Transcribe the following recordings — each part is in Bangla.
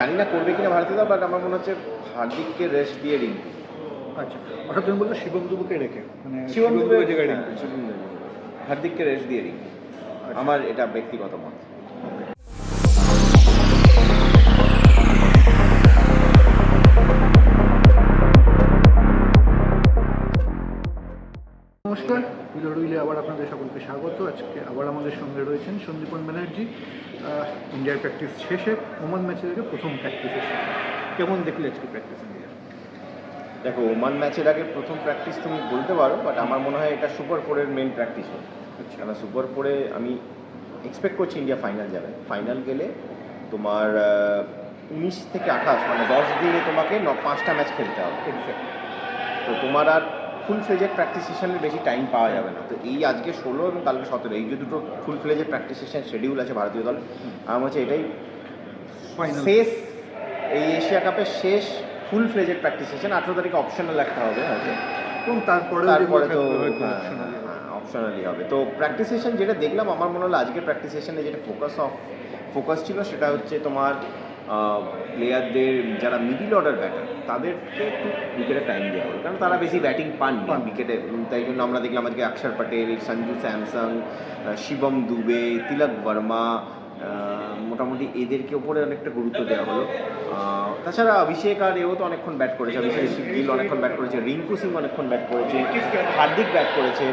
জানি না করবে কিনা ভারতীয় বাট আমার মনে হচ্ছে হার্দিককে রেস্ট দিয়ে রিঙ্কু আচ্ছা অর্থাৎ তুমি বলছো শিবম দুবুকে রেখে মানে শিবম দুবে জায়গায় হ্যাঁ, শিবম দুবে। হার্দিককে রেস্ট দিয়ে রিঙ্কু আচ্ছা। আমার এটা ব্যক্তিগত মত। নমস্কার উইলো রুইলে আবার আপনাদের সকলকে স্বাগত। আজকে আবার আমাদের সঙ্গে রয়েছেন সন্দীপন ব্যানার্জি। ইন্ডিয়ার প্র্যাকটিস শেষে ওমান ম্যাচের আগে প্রথম প্র্যাকটিসের শেষে। কেমন দেখলে আজকে প্র্যাকটিস ইন্ডিয়া দেখো ওমান ম্যাচের আগে প্রথম প্র্যাকটিস তুমি বলতে পারো বাট আমার মনে হয় এটা সুপার ফোরের মেন প্র্যাকটিস হবে। কেন সুপার ফোরে আমি এক্সপেক্ট করছি ইন্ডিয়া ফাইনাল যাবে। ফাইনাল গেলে তোমার উনিশ থেকে আঠাশ মানে দশ দিনে তোমাকে ন পাঁচটা ম্যাচ খেলতে হবে। তো তোমার আর ফুল ফ্লেজের প্র্যাকটিস সেশনের বেশি টাইম পাওয়া যাবে না। তো এই আজকে ষোলো এবং কালকে সতেরো এই যে দুটো ফুল ফ্লেজের প্র্যাকটিস সেশন শিডিউল আছে ভারতীয় দল আমার হচ্ছে এটাই শেষ এই এশিয়া কাপের শেষ ফুল ফ্লেজের প্র্যাকটিস সেশন আঠেরো তারিখে অপশনাল একটা হবে হয়তো এবং তারপরে তারপরে তো অপশনালি হবে। তো প্র্যাকটিস সেশন যেটা দেখলাম আমার মনে হলো আজকের প্র্যাকটিস সেশনে যেটা ফোকাস অফ ফোকাস ছিল সেটা হচ্ছে তোমার প্লেয়ারদের যারা মিডিল অর্ডার ব্যাটার তাদেরকে একটু উইকেটে টাইম দেওয়া হবে কারণ তারা বেশি ব্যাটিং পাননি পান। উইকেটে তাই জন্য আমরা দেখলাম আজকে অক্ষর পটেল সঞ্জু স্যামসং শিবম দুবে তিলক বর্মা মোটামুটি এদেরকে ওপরে অনেকটা গুরুত্ব দেওয়া হলো। তাছাড়া অভিষেক আর এও তো অনেকক্ষণ ব্যাট করেছে। অভিষেক গিল অনেকক্ষণ ব্যাট করেছে। রিঙ্কু সিং অনেকক্ষণ ব্যাট করেছে। হার্দিক ব্যাট করেছে।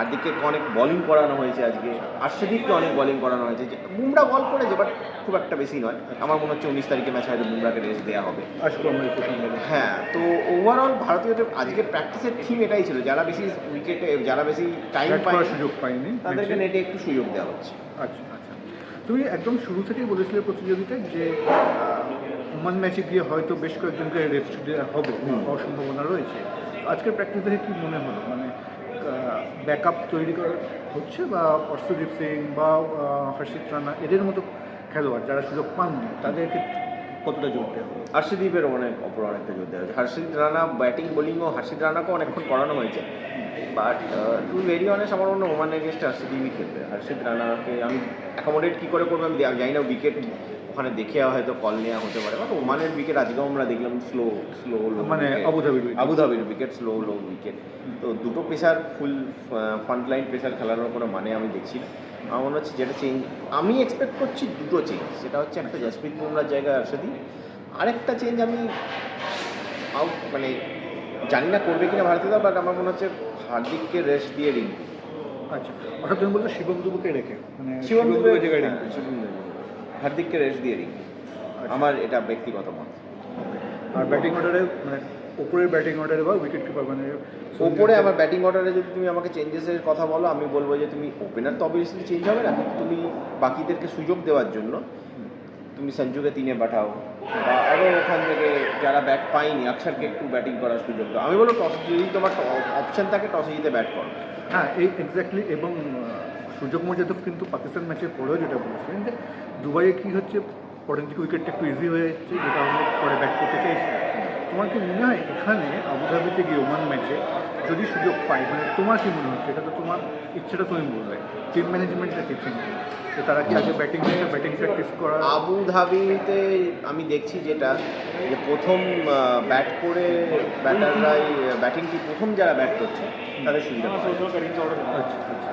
হার্দিককে অনেক বোলিং করানো হয়েছে আজকে। আর্শদীপকে অনেক বলিং করানো হয়েছে। বুমরা বল করেছে বাট খুব একটা বেশি নয়। আমার মনে হচ্ছে উনিশ তারিখে ম্যাচ হয়তো বুমরাকে রেস্ট দেওয়া হবে। হ্যাঁ তো ওভারঅল ভারতীয়দের আজকে প্র্যাকটিসের থিম এটাই ছিল। যারা বেশি উইকেটে যারা বেশি টাইম পায় সুযোগ পায়নি তাদেরকে। নেটে একটু সুযোগ দেওয়া হচ্ছে। আচ্ছা আচ্ছা। তুমি একদম শুরু থেকেই বলেছিলে প্রতিযোগিতায় যে ওমান ম্যাচে গিয়ে হয়তো বেশ কয়েকজনকে রেস্ট দেওয়া হবে। হওয়ার সম্ভাবনা রয়েছে। আজকের প্র্যাকটিস দেখে কি মনে হলো? মানে ব্যাকআপ তৈরি করা হচ্ছে বা অর্শদীপ সিং বা হর্ষিত রানা, এদের মতো খেলোয়াড় যারা সুযোগ পাননি তাদেরকে কতটা জোর দেওয়া হর্ষদীপের অনেক অপর অনেকটা যোদ্ধা হয়েছে। হর্ষিত রানা ব্যাটিং বোলিংও হর্ষিত রানাকেও অনেকক্ষণ করানো হয়েছে। বাট টু ভেরি অনেস্ট আমার মনে হয় ওমান এগেনস্ট হর্ষদীপই খেলবে। হর্ষিত রানাকে আমি অ্যাকোমোডেট কী করে করব আমি জানি না উইকেট ওখানে দেখে হয়তো কল নেওয়া হতে পারে। বাট ওমানের উইকেট আজকেও আমরা দেখলাম স্লো স্লো লো মানে আবুধাবির। আবুধাবির উইকেট স্লো লো উইকেট তো দুটো pacer full front line pacer খেলানোর কোনো মানে আমি দেখছি না। আমার মনে হচ্ছে যেটা চেঞ্জ আমি এক্সপেক্ট করছি দুটো চেঞ্জ সেটা হচ্ছে একটা জাসপ্রীত বুমরার জায়গায় হর্ষদীপ আরেকটা চেঞ্জ আমি আউট মানে জানি না করবে কিনা ভারতীয় বাট আমার মনে হচ্ছে হার্দিককে রেস্ট দিয়ে রিঙ্কু আচ্ছা অর্থাৎ তুমি বলছো শিবম দুবুকে রেখে মানে শিবম দুবে জায়গায় হ্যাঁ। হার্দিককে রেস্ট দিয়ে রিঙ্কু আচ্ছা। আমার এটা ব্যক্তিগত মত। আর ব্যাটিং অর্ডারে মানে ওপরের ব্যাটিং অর্ডারে বা উইকেট কিপার মানে ওপরে আমার ব্যাটিং অর্ডারে যদি তুমি আমাকে চেঞ্জেসের কথা বলো আমি বলব যে তুমি ওপেনার তো অবভিয়াসলি চেঞ্জ হবে না কিন্তু তুমি বাকিদেরকে সুযোগ দেওয়ার জন্য তুমি সঞ্জুকে তিনে পাঠাও বা আরও ওখান থেকে যারা ব্যাট পায়নি অক্ষরকে একটু ব্যাটিং করার সুযোগ দাও। আমি বলব টস যদি তোমার অপশন থাকে টসে জিতে ব্যাট করো। হ্যাঁ এই এক্স্যাক্টলি এবং সুযোগ মর্যাদা কিন্তু পাকিস্তান ম্যাচের পরেও যেটা বলেছিলেন যে দুবাইয়ে কী হচ্ছে পরের দিকে উইকেটটা একটু ইজি হয়ে যাচ্ছে যেটা আমরা পরে ব্যাট করতে চাইছি। তোমার কি মনে হয় এখানে আবুধাবিতে গিয়ে ওমান ম্যাচে যদি সুযোগ পাই মানে তোমার কি মনে হচ্ছে এটা তো তোমার ইচ্ছেটা তুমি বলবে টিম ম্যানেজমেন্টটা কি চিন্তা যে তারা কি আগে ব্যাটিং ব্যাটিং প্র্যাকটিস করা আবু ধাবিতে আমি দেখছি যেটা যে প্রথম ব্যাট করে ব্যাটাররাই ব্যাটিংটি প্রথম যারা ব্যাট করছে তাদের সুবিধা আচ্ছা আচ্ছা।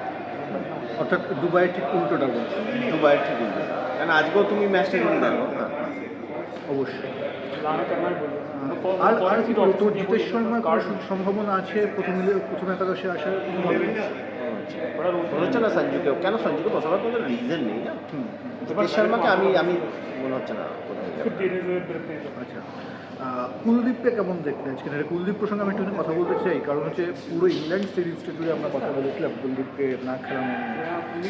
অর্থাৎ দুবাইয়ের ঠিক উল্টোটা বলছে। দুবাইয়ের ঠিক উল্টো কারণ আজকেও তুমি ম্যাচটা জিতে দেখো না? অবশ্যই। আর আর কি তো জিতেশ শর্মার কারোর সম্ভাবনা আছে প্রথম প্রথম একাদশে আসার? মনে হচ্ছে না সঞ্জুকেও কেন সঞ্জুকে বসাবার কোনো রিজন নেই না? জিতেশ শর্মাকে আমি আমি মনে হচ্ছে না। যাবে। আচ্ছা কুলদীপকে কেমন দেখলে আজকে এটা কুলদীপ প্রসঙ্গে আমি একটু কথা বলতে চাই কারণ হচ্ছে পুরো ইংল্যান্ড সিরিজটা জুড়ে আমরা কথা বলেছিলাম কুলদীপকে না খেলানো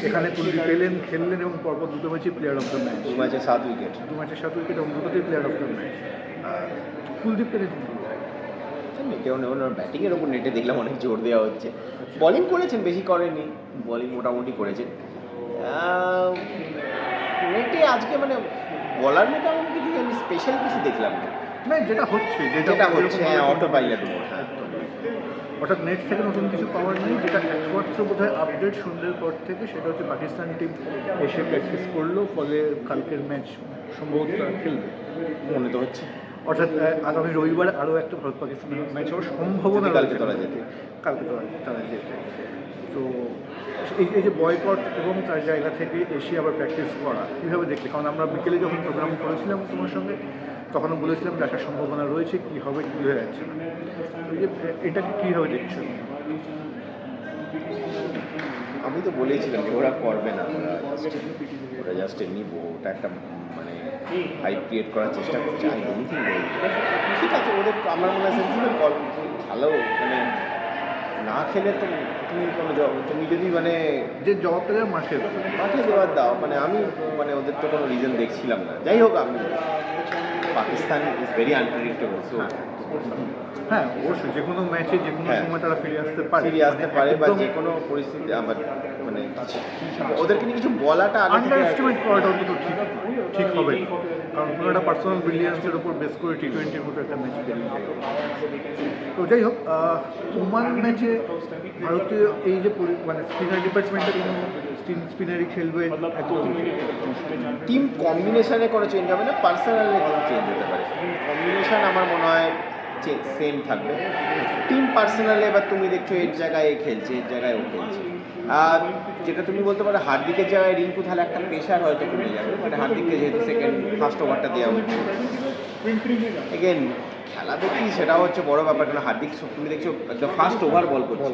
এখানে কুলদীপ এলেন খেললেন এবং পরপর দুটো ম্যাচই প্লেয়ার অফ দ্য ম্যাচ দু ম্যাচে সাত উইকেট দু ম্যাচের সাত উইকেট এবং দুটোতেই প্লেয়ার অফ দ্য ম্যাচ কুলদীপকে? কেউ নেই ওনার ব্যাটিংয়ের ওপর নেটে দেখলাম অনেক জোর দেওয়া হচ্ছে। বলিং করেছেন বেশি করেনি বলিং মোটামুটি করেছেন। নেটে আজকে মানে বলার মতো আমি স্পেশাল কিছু দেখলাম না। না যেটা হচ্ছে যেটা হচ্ছে হ্যাঁ অটো পাইলট হ্যাঁ। অর্থাৎ নেট থেকে নতুন কিছু পাওয়ার নেই যেটা একমাত্র বোধ হয় আপডেট সন্ধ্যের পর থেকে সেটা হচ্ছে পাকিস্তান টিম এসে প্র্যাকটিস করল ফলে কালকের ম্যাচ সম্ভবত খেলবে। মনে তো হচ্ছে। অর্থাৎ আগামী রবিবার আরও একটা ভারত পাকিস্তান ম্যাচ হওয়ার সম্ভাবনা কালকে তারা জেতে। কালকে তারা যেতে। তো এই এই যে বয়কট এবং তার জায়গা থেকে এসে আবার প্র্যাকটিস করা কীভাবে দেখলে? কারণ আমরা বিকেলে যখন প্রোগ্রাম করেছিলাম তোমার সঙ্গে তখনও বলেছিলাম যে আসার সম্ভাবনা রয়েছে কী হবে কী হয়ে যাচ্ছে। এটাকে কীভাবে দেখছ? আমি তো বলেছিলাম যে ওরা করবে না ওরা জাস্ট এমনি ওটা একটা হাইপ ক্রিয়েট করার চেষ্টা করছে। আই এনিথিং ঠিক আছে ওদের আমার মনে হয় কল ভালো মানে না খেলে তো তুমি কোনো জব তুমি যদি মানে যে জবাবটা দেওয়া মাঠে। মাঠে দেওয়ার দাও মানে আমি মানে ওদের তো কোনো রিজন দেখছিলাম না। যাই হোক আমি Pakistan is very unpredictable so হ্যাঁ অবশ্যই যে কোনো ম্যাচে যে কোনো হ্যাঁ। সময় তারা ফিরে আসতে পারে। ফিরে আসতে মানে পারে বা যে কোনো পরিস্থিতি আমার মানে ওদেরকে নিয়ে কিছু বলাটা আন্ডার এস্টিমেট করাটা অন্তত ঠিক ঠিক হবে। কারণ কোনো একটা পার্সোনাল ব্রিলিয়ান্সের উপর বেস করে টি টোয়েন্টির মতো একটা ম্যাচ তো যাই হোক ওমান ম্যাচে ভারতীয় এই যে মানে স্পিনার ডিপার্টমেন্টে কোনো তিন স্পিনারই খেলবে একদম টিম কম্বিনেশনে কোনো চেঞ্জ হবে না পার্সোনালি কোনো চেঞ্জ হতে পারে। কম্বিনেশন আমার মনে হয় সেম থাকবে। টিম পার্সোনালে এবার তুমি দেখছ এর জায়গায় এ খেলছে এর জায়গায় ও খেলছে। আর যেটা তুমি বলতে পারো হার্দিকের জায়গায় রিঙ্কু তাহলে একটা প্রেশার হয়তো কমে যাবে মানে হার্দিককে যেহেতু সেকেন্ড ফার্স্ট ওভারটা দেওয়া হচ্ছে। এগেন খেলা দেখি সেটা হচ্ছে বড় ব্যাপার কারণ হার্দিক তুমি দেখছ একদম ফার্স্ট ওভার বল করছে।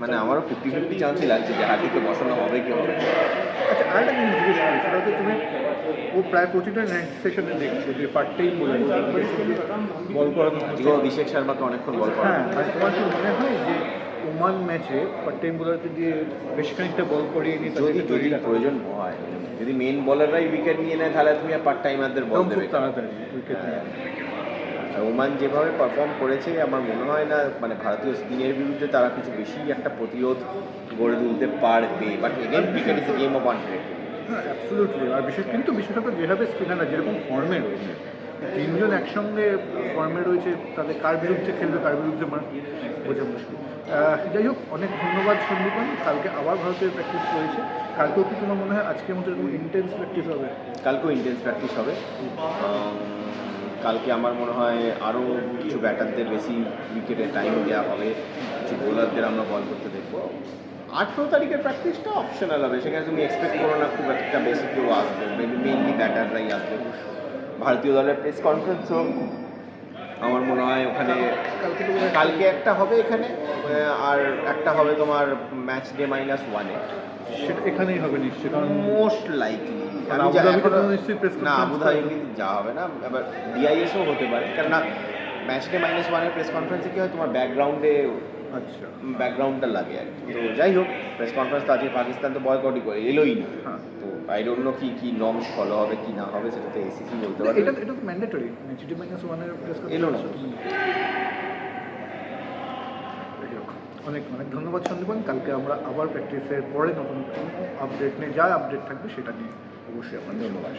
মানে আমারও ফিফটি ফিফটি চান্সই লাগছে যে হার্দিককে বসানো হবে কি হবে। আচ্ছা আরেকটা জিনিস সেটা হচ্ছে তুমি ও প্রায় প্রতিটা নেক্সট সেশনে দেখছ যে পার্টটাই বলে বল করানো অভিষেক শর্মাকে অনেকক্ষণ বল করা। হ্যাঁ আর তোমার কি মনে হয় যে ওমান ম্যাচে পার্ট টাইম বোলারকে দিয়ে বেশ খানিকটা বল করিয়ে নিয়ে যদি যদি প্রয়োজন হয় যদি মেন বলাররাই উইকেট নিয়ে নেয় তাহলে তুমি আর পার্ট টাইমারদের বল দেবে তাড়াতাড়ি উইকেট হ্যাঁ। আর ওমান যেভাবে পারফর্ম করেছে আমার মনে হয় না মানে ভারতীয় স্পিনের বিরুদ্ধে তারা কিছু বেশি একটা প্রতিরোধ গড়ে তুলতে পারবে। But again cricket is a game of unpredictable হ্যাঁ অ্যাবসলুটলি আর বিশেষ কিন্তু বিশেষত যেভাবে স্পিনাররা যেরকম ফর্মে রয়েছে, তিনজন একসঙ্গে ফর্মে রয়েছে, তাদের কার বিরুদ্ধে খেলবে, কার বিরুদ্ধে বোঝা মুশকিল। যাই হোক, অনেক ধন্যবাদ সন্দীপন। কালকে আবার ভারতের প্র্যাকটিস রয়েছে। কালকেও কি তোমার মনে হয় আজকের মতো এরকম ইন্টেন্স প্র্যাকটিস হবে? কালকেও ইন্টেন্স প্র্যাকটিস হবে। কালকে আমার মনে হয় আরও কিছু ব্যাটারদের বেশি উইকেটে টাইম দেওয়া হবে। কিছু বোলারদের আমরা বল করতে দেখব। আঠেরো তারিখের প্র্যাকটিসটা অপশনাল হবে। সেখানে তুমি এক্সপেক্ট করো না খুব একটা বেশি কেউ আসবে। মেনলি ব্যাটাররাই আসবে। ভারতীয় দলের প্রেস কনফারেন্স হোক আমার মনে হয় ওখানে কালকে একটা হবে এখানে আর একটা হবে তোমার ম্যাচ ডে মাইনাস ওয়ানে সেটা এখানেই হবে নিশ্চয়ই কারণ মোস্ট লাইকলি না আবুধাবি যাওয়া হবে না। এবার ডিআইএসও হতে পারে। কেননা ম্যাচ ডে মাইনাস ওয়ানের প্রেস কনফারেন্সে কি হয় তোমার ব্যাকগ্রাউন্ডে আচ্ছা। ব্যাকগ্রাউন্ডটা লাগে আর কি। তো যাই হোক প্রেস কনফারেন্স তো আজকে পাকিস্তান তো বয়কটই করে এলোই না। হ্যাঁ। তো আই ডোন্ট নো কি কি নর্মস ফলো হবে কি না হবে সেটা তো এসিসি বলতে পারবে। এটা এটা তো ম্যান্ডেটরি জিডি মাইনাস ওয়ানের প্রেস এলো না। অনেক অনেক ধন্যবাদ সন্দীপন কালকে আমরা আবার প্র্যাকটিসের পরে নতুন আপডেট নিয়ে যা আপডেট থাকবে সেটা নিয়ে অবশ্যই আপনার ধন্যবাদ।